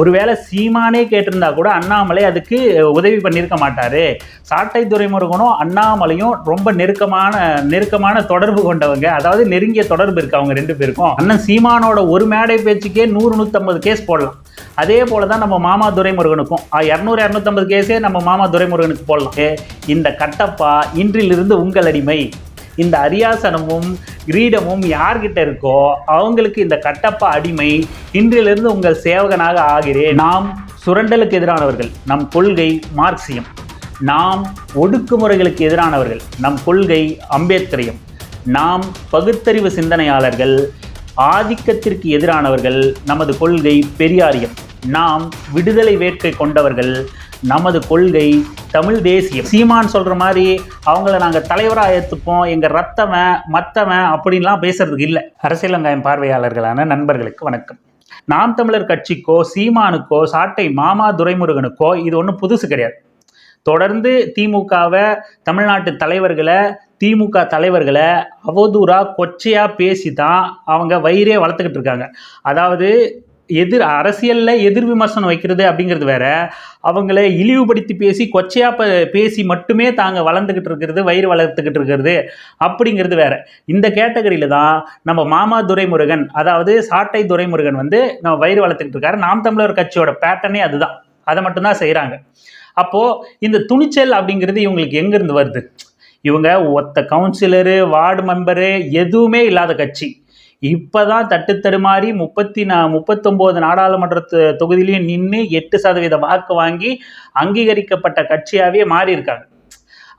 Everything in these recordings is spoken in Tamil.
ஒருவேளை சீமானே கேட்டிருந்தா கூட அண்ணாமலை அதுக்கு உதவி பண்ணியிருக்க மாட்டாரு. சாட்டை துறைமுருகனும் அண்ணாமலையும் ரொம்ப நெருக்கமான நெருக்கமான தொடர்பு கொண்டவங்க. அதாவது நெருங்கிய தொடர்பு இருக்கு அவங்க ரெண்டு பேருக்கும். அண்ணன் சீமானோட ஒரு மேடை பேச்சுக்கே நூறு நூற்றம்பது கேஸ் போடலாம். அதே போல தான் நம்ம மாமா துரைமுருகனுக்கும். இரநூறு இரநூத்தம்பது கேஸே நம்ம மாமா துரைமுருகனுக்கு போடலாம். இந்த கட்டப்பா இன்றிலிருந்து உங்கள் அடிமை. இந்த அரியாசனமும் கிரீடமும் யார்கிட்ட இருக்கோ அவங்களுக்கு இந்த கட்டப்பா அடிமை இன்றிலிருந்து உங்கள் சேவகனாக ஆகிறேன். நாம் சுரண்டலுக்கு எதிரானவர்கள் நம் கொள்கை மார்க்சியம். நாம் ஒடுக்குமுறைகளுக்கு எதிரானவர்கள் நம் கொள்கை அம்பேத்கரியம். நாம் பகுத்தறிவு சிந்தனையாளர்கள் ஆதிக்கத்திற்கு எதிரானவர்கள் நமது கொள்கை பெரியாரியம். நாம் விடுதலை வேட்கை கொண்டவர்கள் நமது கொள்கை தமிழ் தேசியம். சீமான் சொல்ற மாதிரி அவங்கள நாங்க தலைவராக ஏத்துப்போம். எங்க ரத்தவன் மத்தவன் அப்படின்லாம் பேசுறதுக்கு இல்லை. அரசியலங்காயம் பார்வையாளர்களான நண்பர்களுக்கு வணக்கம். நாம் தமிழர் கட்சிக்கோ சீமானுக்கோ சாட்டை மாமா துரைமுருகனுக்கோ இது ஒன்றும் புதுசு கிடையாது. தொடர்ந்து திமுகவை தமிழ்நாட்டு தலைவர்களை திமுக தலைவர்களை அவதூறாக கொச்சையாக பேசி தான் அவங்க வயிறே வளர்த்துக்கிட்டு இருக்காங்க. அதாவது எதிர் அரசியலில் எதிர் விமர்சனம் வைக்கிறது அப்படிங்கிறது வேற. அவங்கள இழிவுபடுத்தி பேசி கொச்சையாக ப பேசி மட்டுமே தாங்க வளர்ந்துக்கிட்டு இருக்கிறது வயிறு வளர்த்துக்கிட்டு இருக்கிறது அப்படிங்கிறது வேற. இந்த கேட்டகரியில் தான் நம்ம மாமா துரைமுருகன் அதாவது சாட்டை துரைமுருகன் வந்து நம்ம வயிறு வளர்த்துக்கிட்டு இருக்காரு. நாம் தமிழர் கட்சியோட பேட்டர்னே அதுதான். அதை மட்டும்தான் செய்கிறாங்க அப்போது இந்த துணிச்சல் அப்படிங்கிறது இவங்களுக்கு எங்கேருந்து வருது? இவங்க ஒத்த கவுன்சிலரு வார்டு மெம்பரு எதுவுமே இல்லாத கட்சி. இப்போ தான் தட்டு தடுமாறி முப்பத்தி நா முப்பத்தொம்போது நாடாளுமன்ற தொகுதியிலையும் நின்று எட்டு சதவீத வாக்கு வாங்கி அங்கீகரிக்கப்பட்ட கட்சியாகவே மாறி இருக்காங்க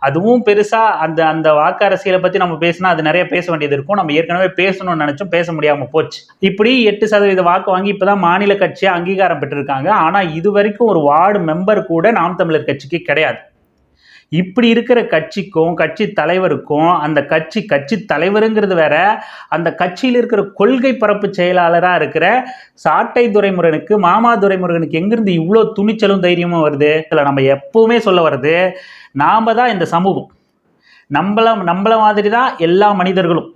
அதுவும் பெருசாக அந்த அந்த வாக்கு அரசியலை பற்றி நம்ம பேசினா அது நிறைய பேச வேண்டியது இருக்கும். நம்ம ஏற்கனவே பேசணும்னு நினச்சோம் பேச முடியாமல் போச்சு. இப்படி எட்டு சதவீத வாக்கு வாங்கி இப்போ தான் மாநில கட்சியாக அங்கீகாரம் பெற்றிருக்காங்க. ஆனால் இது வரைக்கும் ஒரு வார்டு மெம்பர் கூட நாம் தமிழர் கட்சிக்கு கிடையாது. இப்படி இருக்கிற கட்சிக்கும் கட்சி தலைவருக்கும் அந்த கட்சி கட்சி தலைவருங்கிறது வேற அந்த கட்சியில் இருக்கிற கொள்கை பரப்பு செயலாளராக இருக்கிற சாட்டை துரைமுருகனுக்கு மாமா துரைமுருகனுக்கு எங்கிருந்து இவ்வளோ துணிச்சலும் தைரியமும் வருது? இதில் நம்ம எப்பவுமே சொல்ல வர்றது நாம் தான் இந்த சமூகம். நம்மள நம்மள மாதிரி தான் எல்லா மனிதர்களும்.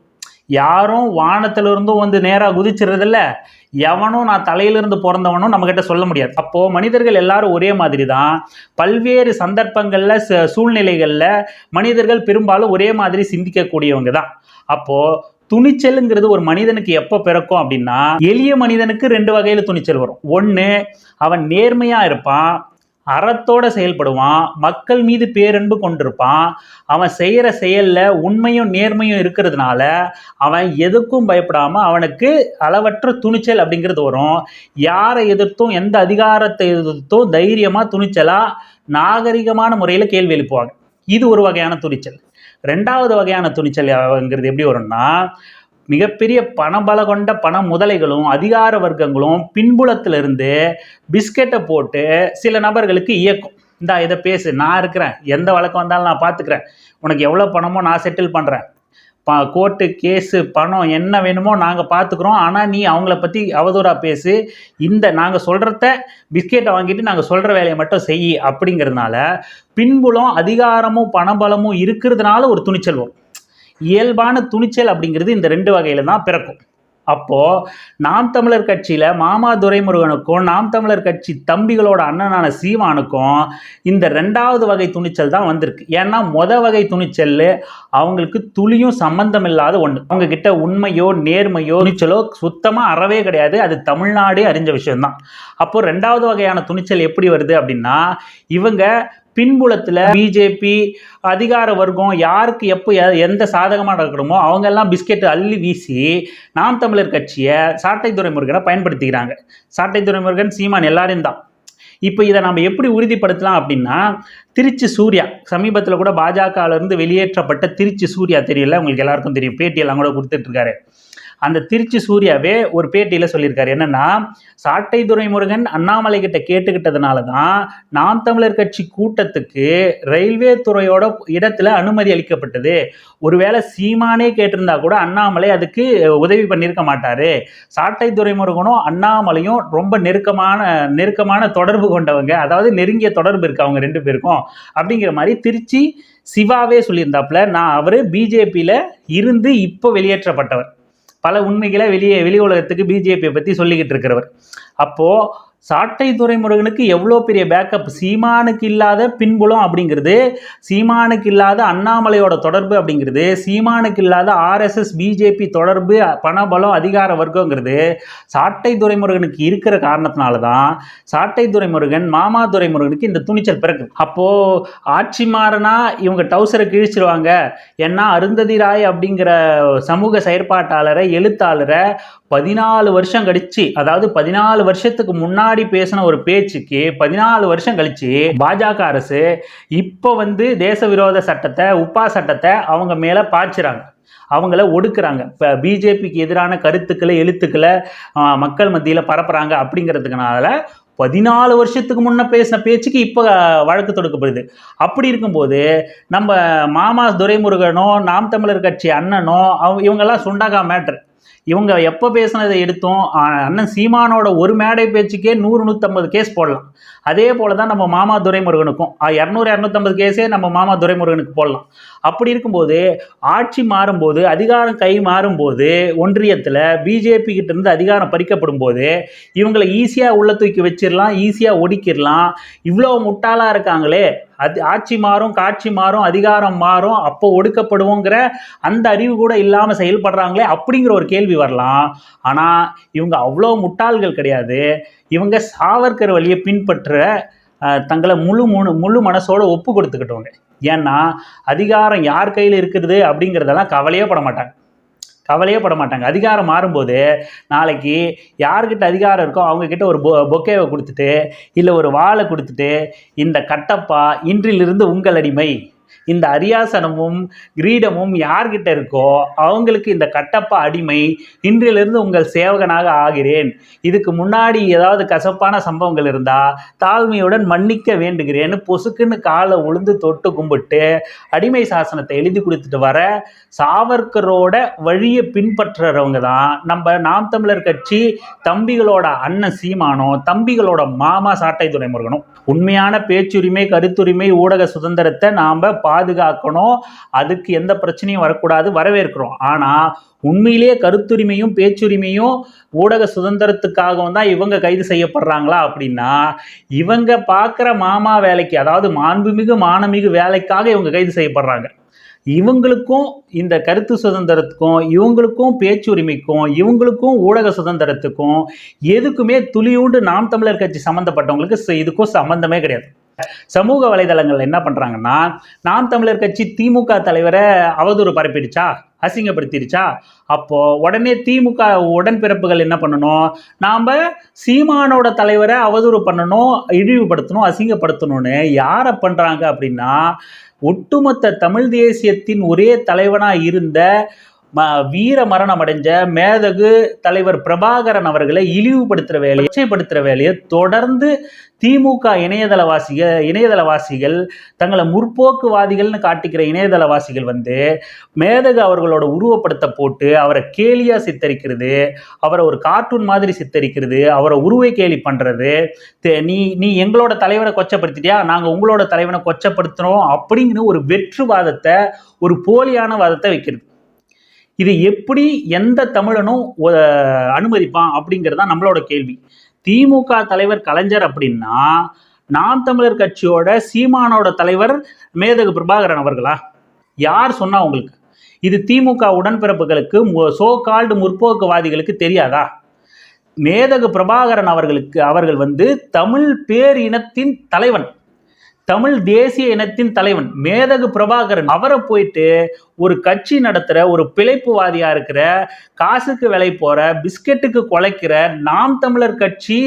யாரும் வானத்திலிருந்தும் வந்து நேராக குதிச்சிடுறதில்ல. எவனும் நான் தலையிலிருந்து பிறந்தவனும் நம்மக்கிட்ட சொல்ல முடியாது. அப்போது மனிதர்கள் எல்லாரும் ஒரே மாதிரி தான் பல்வேறு சந்தர்ப்பங்களில் ச- சூழ்நிலைகளில் மனிதர்கள் பெரும்பாலும் ஒரே மாதிரி சிந்திக்கக்கூடியவங்க தான் அப்போது துணிச்சலுங்கிறது ஒரு மனிதனுக்கு எப்போ பிறக்கும் அப்படின்னா எளிய மனிதனுக்கு ரெண்டு வகையில் துணிச்சல் வரும். ஒன்று அவன் நேர்மையாக இருப்பான். அறத்தோட செயல்படுவான் மக்கள் மீது பேரன்பு கொண்டிருப்பான். அவன் செய்கிற செயலில் உண்மையும் நேர்மையும் இருக்கிறதுனால அவன் எதுக்கும் பயப்படாமல் அவனுக்கு அளவற்ற துணிச்சல் அப்படிங்கிறது வரும். யாரை எதிர்த்தும் எந்த அதிகாரத்தை எதிர்த்தும் தைரியமாக துணிச்சலாக நாகரிகமான முறையில் கேள்வி எழுப்புவாங்க. இது ஒரு வகையான துணிச்சல். ரெண்டாவது வகையான துணிச்சல் எப்படி வரும்னா மிகப்பெரிய பணபல கொண்ட பண முதலைகளும் அதிகார வர்க்கங்களும் பின்புலத்திலிருந்து பிஸ்கெட்டை போட்டு சில நபர்களுக்கு இயக்கும். இந்தா இதை பேசு. நான் இருக்கிறேன். எந்த வழக்கம் வந்தாலும் நான் பார்த்துக்கிறேன். உனக்கு எவ்வளோ பணமோ நான் செட்டில் பண்ணுறேன் ப கோர்ட்டு கேஸு பணம் என்ன வேணுமோ நாங்கள் பார்த்துக்குறோம். ஆனால் நீ அவங்கள பற்றி அவதூறாக பேசு. இந்த நாங்கள் சொல்கிறத பிஸ்கெட்டை வாங்கிட்டு நாங்கள் சொல்கிற வேலையை மட்டும் செய் அப்படிங்கிறதுனால பின்புலம் அதிகாரமும் பணபலமும் இருக்கிறதுனால ஒரு துணிச்சல் வரும். இயல்பான துணிச்சல் அப்படிங்கிறது இந்த ரெண்டு வகையில் தான் பிறக்கும். அப்போது நாம் தமிழர் கட்சியில் மாமா துரைமுருகனுக்கும் நாம் தமிழர் கட்சி தம்பிகளோட அண்ணனான சீமானுக்கும் இந்த ரெண்டாவது வகை துணிச்சல் தான் வந்திருக்கு. ஏன்னா மொத வகை துணிச்சல் அவங்களுக்கு துளியும் சம்பந்தம் இல்லாத ஒன்று அவங்கக்கிட்ட உண்மையோ நேர்மையோ துணிச்சலோ சுத்தமாக அறவே கிடையாது. அது தமிழ்நாடே அறிஞ்ச விஷயம்தான். அப்போது ரெண்டாவது வகையான துணிச்சல் எப்படி வருது அப்படின்னா இவங்க பின்புலத்தில் பிஜேபி அதிகார வர்க்கம் யாருக்கு எப்போ எந்த சாதகமாக நடக்கணுமோ அவங்க எல்லாம் பிஸ்கெட் அள்ளி வீசி நாம் தமிழர் கட்சியை சாட்டை துறைமுருகனை பயன்படுத்திக்கிறாங்க. சாட்டை துறைமுருகன் சீமான் எல்லாரையும் தான். இப்போ இதை நம்ம எப்படி உறுதிப்படுத்தலாம் அப்படின்னா திருச்சி சூர்யா சமீபத்தில் கூட பாஜகல வெளியேற்றப்பட்ட திருச்சி சூர்யா தெரியல உங்களுக்கு எல்லாருக்கும் தெரியும். பேட்டியெல்லாம் கூட கொடுத்துட்ருக்காரு அந்த திருச்சி சூர்யாவே ஒரு பேட்டியில் சொல்லியிருக்காரு. என்னன்னா சாட்டை துரைமுருகன் அண்ணாமலை கிட்ட கேட்டுக்கிட்டதுனால தான் நாம் தமிழர் கட்சி கூட்டத்துக்கு ரயில்வே துறையோட இடத்துல அனுமதி அளிக்கப்பட்டது. ஒருவேளை சீமானே கேட்டிருந்தா கூட அண்ணாமலை அதுக்கு உதவி பண்ணியிருக்க மாட்டாரு. சாட்டை துறைமுருகனும் அண்ணாமலையும் ரொம்ப நெருக்கமான நெருக்கமான தொடர்பு கொண்டவங்க. அதாவது நெருங்கிய தொடர்பு இருக்கு அவங்க ரெண்டு பேருக்கும். அப்படிங்கிற மாதிரி திருச்சி சிவாவே சொல்லியிருந்தாப்புல நான் அவர் பிஜேபியில் இருந்து இப்போ வெளியேற்றப்பட்டவர். பல உண்மைகளை வெளியே வெளி உலகத்துக்கு பிஜேபியை பற்றி சொல்லிக்கிட்டு இருக்கிறவர். அப்போது சாட்டை துறைமுருகனுக்கு எவ்வளோ பெரிய பேக்கப் சீமானுக்கு இல்லாத பின்புலம் அப்படிங்கிறது சீமானுக்கு இல்லாத அண்ணாமலையோட தொடர்பு அப்படிங்கிறது சீமானுக்கு இல்லாத ஆர்எஸ்எஸ் பிஜேபி தொடர்பு பணபலம் அதிகார வர்க்கங்கிறது சாட்டை துறைமுருகனுக்கு இருக்கிற காரணத்தினால தான் சாட்டை துறைமுருகன் மாமா துறைமுருகனுக்கு இந்த துணிச்சல் பிறகு அப்போது ஆட்சி மாறினா இவங்க டவுசரை கிழிச்சிருவாங்க. ஏன்னா அருந்ததி ராய் அப்படிங்கிற சமூக செயற்பாட்டாளரை எழுத்தாளரை பதினாலு வருஷம் கழிச்சு அதாவது பதினாலு வருஷத்துக்கு முன்னாடி முன்னாடி பேசின ஒரு பேச்சுக்கு பதினாலு வருஷம் கழிச்சு பாஜக அரசு இப்போ வந்து தேச விரோத சட்டத்தை உப்பா சட்டத்தை அவங்க மேலே பாய்ச்சுறாங்க. அவங்கள ஒடுக்குறாங்க. இப்போ பிஜேபிக்கு எதிரான கருத்துக்களை எழுத்துக்களை மக்கள் மத்தியில் பரப்புகிறாங்க அப்படிங்கிறதுக்குனால பதினாலு வருஷத்துக்கு முன்னே பேசின பேச்சுக்கு இப்போ வழக்கு தொடுக்கப்படுது. அப்படி இருக்கும்போது நம்ம மாமா துரைமுருகனோ நாம் தமிழர் கட்சி அண்ணனோ அவங்க இவங்கெல்லாம் சுண்டாகா மேட்ரு. இவங்க எப்போ பேசுனதை எடுத்தோம்? அண்ணன் சீமானோட ஒரு மேடை பேச்சுக்கே நூறு நூற்றம்பது கேஸ் போடலாம். அதே போல தான் நம்ம மாமா துரைமுருகனுக்கும். இரநூறு இரநூத்தம்பது கேஸே நம்ம மாமா துரைமுருகனுக்கு போடலாம். அப்படி இருக்கும்போது ஆட்சி மாறும்போது அதிகாரம் கை மாறும்போது ஒன்றியத்தில் பிஜேபி கிட்டேருந்து அதிகாரம் பறிக்கப்படும் போது இவங்களை ஈஸியாக உள்ள தூக்கி வச்சிடலாம் ஈஸியாக ஒடிக்கிடலாம் இவ்வளோ முட்டாளாக இருக்காங்களே. அது ஆட்சி மாறும் காட்சி மாறும் அதிகாரம் மாறும் அப்போ ஒடுக்கப்படுவோங்கிற அந்த அறிவு கூட இல்லாமல் செயல்படுறாங்களே அப்படிங்கிற ஒரு கேள்வி வரலாம். ஆனால் இவங்க அவ்வளோ முட்டாள்கள் கிடையாது. இவங்க சாவர்கர் வழியை பின்பற்ற தங்களை முழு முழு முழு மனசோட ஒப்பு கொடுத்துக்கிட்டவங்க. ஏன்னா அதிகாரம் யார் கையில் இருக்கிறது அப்படிங்கிறதெல்லாம் கவலையே பட மாட்டாங்க. கவலையே பட மாட்டாங்க. அதிகாரம் மாறும்போது நாளைக்கு யார்கிட்ட அதிகாரம் இருக்கோ அவங்கக்கிட்ட ஒரு பொ பொக்கேவை கொடுத்துட்டு இல்லை ஒரு வாளை கொடுத்துட்டு இந்த கட்டப்பா இன்றிலிருந்து உங்கள் அடிமை. இந்த அரியாசனமும் கிரீடமும் யார்கிட்ட இருக்கோ அவங்களுக்கு இந்த கட்டப்பா அடிமை இன்றிலிருந்து உங்கள் சேவகனாக ஆகிறேன். இதுக்கு முன்னாடி ஏதாவது கசப்பான சம்பவங்கள் இருந்தால் தாழ்மையுடன் மன்னிக்க வேண்டுகிறேன்னு பொசுக்குன்னு காலை உளுந்து தொட்டு கும்பிட்டு அடிமை சாசனத்தை எழுதி கொடுத்துட்டு வர சாவர்கரோட வழியை பின்பற்றுறவங்க தான் நம்ம நாம் தமிழர் கட்சி தம்பிகளோட அண்ணன் சீமானோ தம்பிகளோட மாமா சாட்டை துறைமுருகனும் உண்மையான பேச்சுரிமை கருத்துரிமை ஊடக சுதந்திரத்தை நாம் பாதுகாக்கணும். அதுக்கு எந்த பிரச்சனையும் வரக்கூடாது. வரவேற்கிறோம். ஆனால் உண்மையிலேயே கருத்துரிமையும் பேச்சுரிமையும் ஊடக சுதந்திரத்துக்காகவும் தான் இவங்க கைது செய்யப்படுறாங்களா அப்படின்னா இவங்க பார்க்குற மாமா வேலைக்கு அதாவது மாண்புமிகு மானமிகு வேலைக்காக இவங்க கைது செய்யப்படுறாங்க. இவங்களுக்கும் இந்த கருத்து சுதந்திரத்துக்கும் இவங்களுக்கும் பேச்சுரிமைக்கும் இவங்களுக்கும் ஊடக சுதந்திரத்துக்கும் எதுக்குமே துளியூண்டு நாம் தமிழர் கட்சி சம்மந்தப்பட்டவங்களுக்கு ச- இதுக்கும் சம்மந்தமே கிடையாது. சமூக வலைதளங்கள் என்ன பண்ணுறாங்கன்னா நாம் தமிழர் கட்சி திமுக தலைவரை அவதூறு பரப்பிடுச்சா? அசிங்கப்படுத்திடுச்சா? அப்போது உடனே திமுக உடன்பிறப்புகள் என்ன பண்ணணும்? நாம் சீமானோட தலைவரை அவதூறு பண்ணணும் இழிவுபடுத்தணும் அசிங்கப்படுத்தணும்னு யாரை பண்ணுறாங்க அப்படின்னா ஒட்டுமொத்த தமிழ் தேசியத்தின் ஒரே தலைவனாக இருந்த வீர மரணம் அடைஞ்ச மேதகு தலைவர் பிரபாகரன் அவர்களை இழிவுபடுத்துகிற வேலையை கொச்சைப்படுத்துகிற வேலையை தொடர்ந்து திமுக இணையதளவாசிகள் இணையதளவாசிகள் தங்களை முற்போக்குவாதிகள்னு காட்டிக்கிற இணையதளவாசிகள் வந்து மேதகு அவர்களோட உருவப்படத்தை போட்டு அவரை கேலியாக சித்தரிக்கிறது அவரை ஒரு கார்ட்டூன் மாதிரி சித்தரிக்கிறது அவரை உருவை கேலி பண்ணுறது நீ நீ எங்களோட தலைவரை கொச்சப்படுத்திட்டியா? நாங்கள் உங்களோட தலைவனை கொச்சப்படுத்துகிறோம் அப்படிங்கிற ஒரு வெற்றுவாதத்தை ஒரு போலியான வாதத்தை வைக்கிறது. இது எப்படி எந்த தமிழனும் அனுமதிப்பான் அப்படிங்கிறது தான் நம்மளோட கேள்வி. திமுக தலைவர் கலைஞர் அப்படின்னா நாம் தமிழர் கட்சியோட சீமானோட தலைவர் மேதகு பிரபாகரன் அவர்களா? யார் சொன்னா உங்களுக்கு? இது திமுக உடன்பிறப்புகளுக்கு சோ கால்டு முற்போக்குவாதிகளுக்கு தெரியாதா? மேதகு பிரபாகரன் அவர்களுக்கு அவர்கள் வந்து தமிழ் பேரினத்தின் தலைவன். தமிழ் தேசிய இனத்தின் தலைவன் மேதகு பிரபாகரன். அவரை போயிட்டு ஒரு கட்சி நடத்துகிற ஒரு பிழைப்புவாதியா இருக்கிற காசுக்கு விலை போற பிஸ்கெட்டுக்கு குலைக்கிற நாம் தமிழர் கட்சி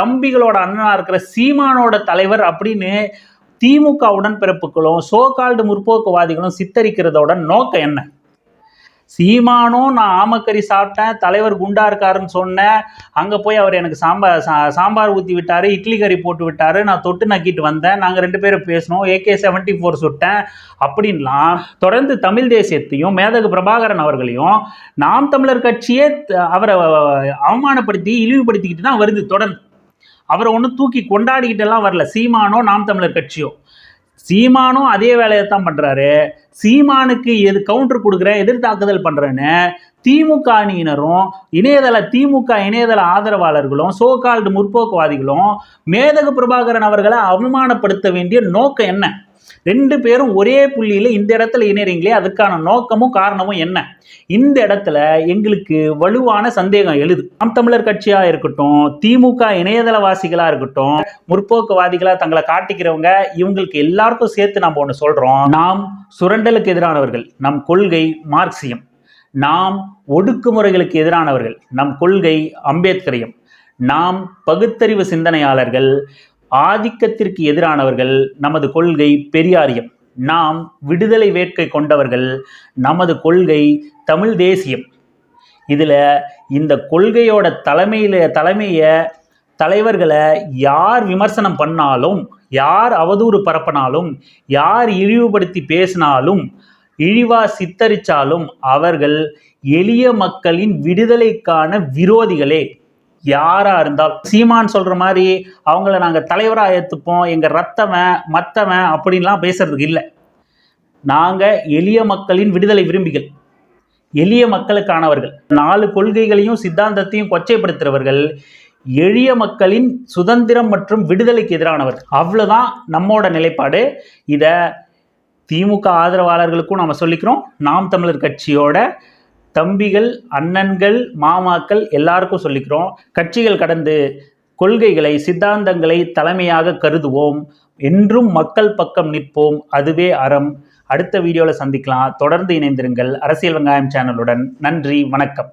தம்பிகளோட அண்ணனா இருக்கிற சீமானோட தலைவர் அப்படின்னு திமுக உடன்பிறப்புகளும் சோகால்டு முற்போக்குவாதிகளும் சித்தரிக்கிறதோட நோக்கம் என்ன? சீமானும் நான் ஆமக்கறி சாப்பிட்டேன் தலைவர் குண்டா இருக்காருன்னு சொன்னேன். அங்கே போய் அவர் எனக்கு சாம்பார் சா- சாம்பார் ஊற்றி விட்டார் இட்லி கறி போட்டு விட்டார். நான் தொட்டு நக்கிட்டு வந்தேன். நாங்கள் ரெண்டு பேரும் பேசினோம். ஏகே செவன்ட்டி ஃபோர் சுட்டேன். அப்படின்லாம் தொடர்ந்து தமிழ் தேசியத்தையும் மேதகு பிரபாகரன் அவர்களையும் நாம் தமிழர் கட்சியே த- அவரை அவமானப்படுத்தி இழிவுபடுத்திக்கிட்டு தான் வருது தொடர்ந்து. அவரை ஒன்றும் தூக்கி கொண்டாடிக்கிட்டெல்லாம் வரல. சீமானோ நாம் தமிழர் கட்சியோ. சீமானும் அதே வேலையை தான் பண்ணுறாரு சீமானுக்கு எது கவுண்டர் கொடுக்குறேன் எதிர்த்தாக்குதல் பண்ணுறேன்னு திமுக அணியினரும் இணையதள திமுக இணையதள ஆதரவாளர்களும் சோகால்டு முற்போக்குவாதிகளும் மேதகு பிரபாகரன் அவர்களை அவமானப்படுத்த வேண்டிய நோக்கம் என்ன? ரெண்டு பேரும் ஒரே புள்ளியில் இந்த இடத்துல இணைறீங்களே அதுக்கான நோக்கமும் காரணமும் என்ன? இந்த இடத்துல எங்களுக்கு வலுவான சந்தேகம் எழுது. நாம் தமிழர் கட்சியாக இருக்கட்டும் திமுக இணையதளவாசிகளாக இருக்கட்டும் முற்போக்குவாதிகளாக தங்களை காட்டிக்கிறவங்க இவங்களுக்கு எல்லாருக்கும் சேர்த்து நம்ம ஒன்று சொல்கிறோம் நாம் சுரண்டலுக்கு எதிரானவர்கள் நம் கொள்கை மார்க்சியம். நாம் ஒடுக்குமுறைகளுக்கு எதிரானவர்கள் நம் கொள்கை அம்பேத்கரையும் நாம் பகுத்தறிவு சிந்தனையாளர்கள் ஆதிக்கத்திற்கு எதிரானவர்கள் நமது கொள்கை பெரியாரியம் நாம் விடுதலை வேட்கை கொண்டவர்கள் நமது கொள்கை தமிழ் தேசியம். இதில் இந்த கொள்கையோட தலைமையில் தலைமையை தலைவர்களை யார் விமர்சனம் பண்ணாலும் யார் அவதூறு பரப்பினாலும் யார் இழிவுபடுத்தி பேசினாலும் இழிவா சித்தரித்தாலும் அவர்கள் எளிய மக்களின் விடுதலைக்கான விரோதிகளே. யாரா இருந்தாலும் சீமான் சொல்ற மாதிரி அவங்கள நாங்கள் தலைவரா ஏத்துப்போம் எங்க ரத்தவன் மத்தவன் அப்படின்லாம் பேசுறதுக்கு இல்லை. நாங்க எளிய மக்களின் விடுதலை விரும்பிகள் எளிய மக்களுக்கானவர்கள். நாலு கொள்கைகளையும் சித்தாந்தத்தையும் கொச்சைப்படுத்துறவர்கள் எளிய மக்களின் சுதந்திரம் மற்றும் விடுதலைக்கு எதிரானவர்கள் அவ்வளவுதான் நம்மோட நிலைப்பாடு. இதை திமுக ஆதரவாளர்களுக்கும் நம்ம சொல்லிக்கிறோம். நாம் தமிழர் கட்சியோட தம்பிகள் அண்ணன்கள் மாமாக்கள் எல்லாருக்கும் சொல்லிக்கிறோம். கட்சிகள் கடந்து கொள்கைகளை சித்தாந்தங்களை தலைமையாக கருதுவோம். என்றும் மக்கள் பக்கம் நிற்போம். அதுவே அறம். அடுத்த வீடியோவில் சந்திக்கலாம். தொடர்ந்து இணைந்திருங்கள். அரசியல் வெங்காயம் சேனலுடன் நன்றி. வணக்கம்.